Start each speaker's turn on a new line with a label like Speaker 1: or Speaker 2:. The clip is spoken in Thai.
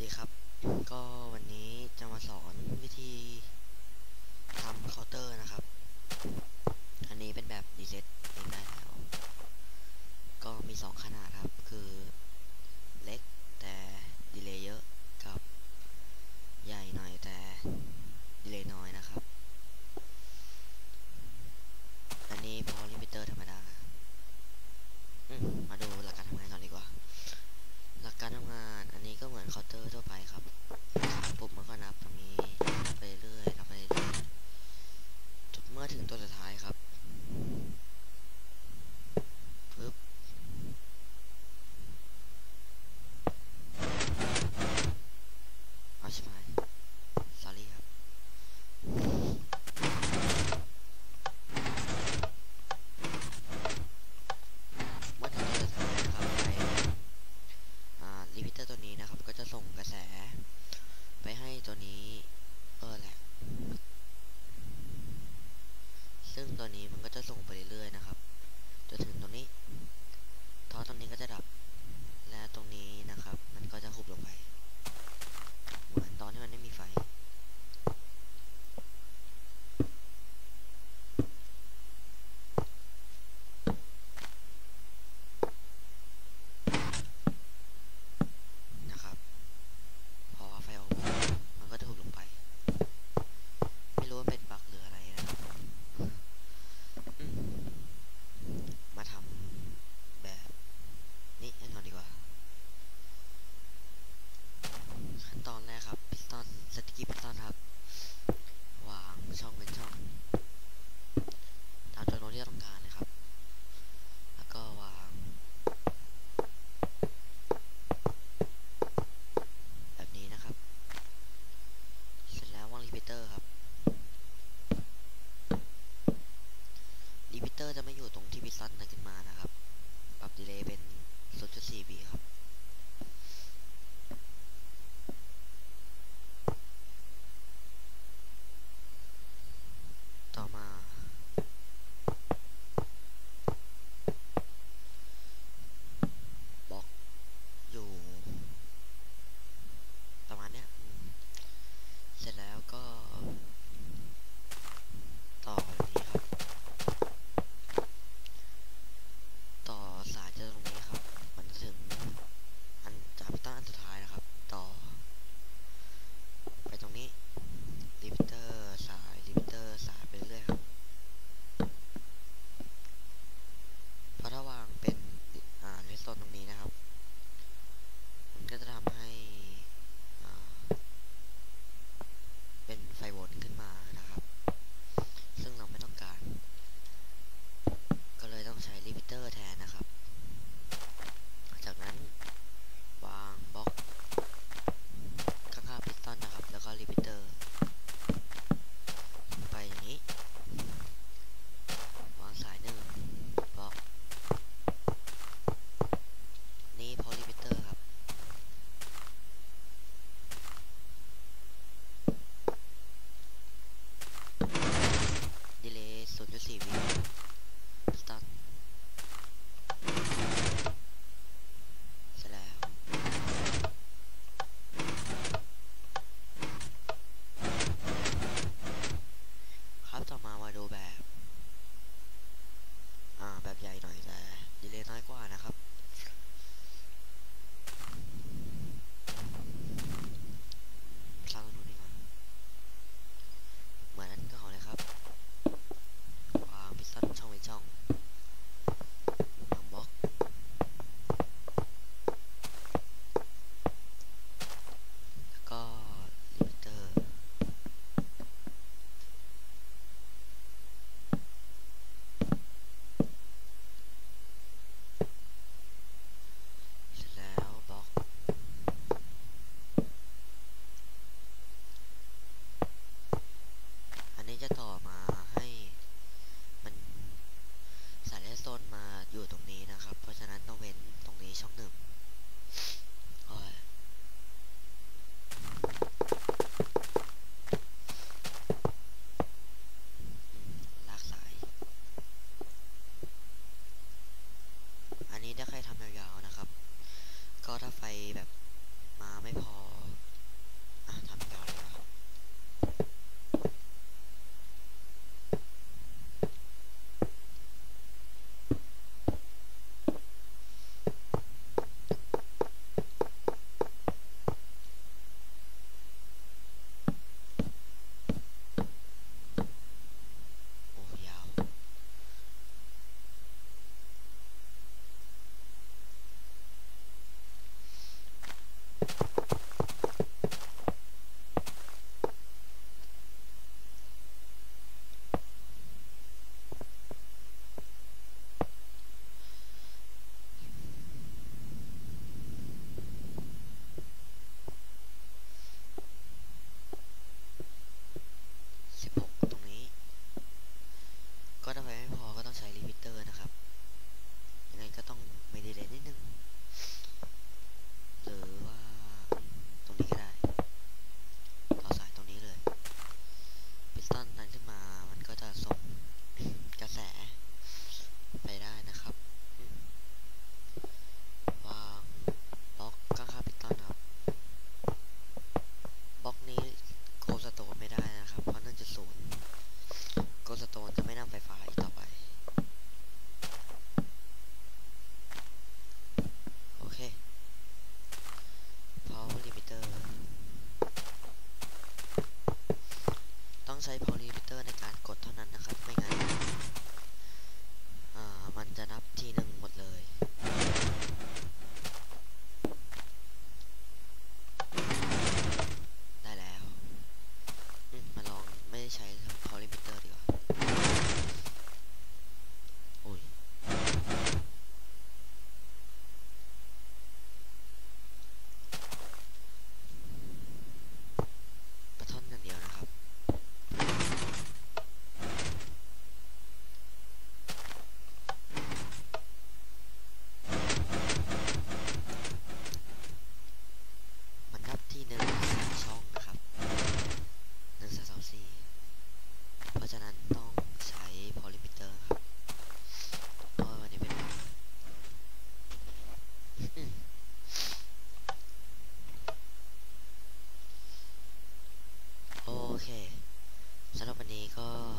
Speaker 1: ดีครับ ก็วันนี้จะมาสอนวิธีทำเคาน์เตอร์นะครับ อันนี้เป็นแบบดีเซ็ตเองได้แล้ว ก็มี 2 ขนาดครับ คือ ใหญ่หน่อยแต่ดีเลยน้อยกว่านะครับ สำหรั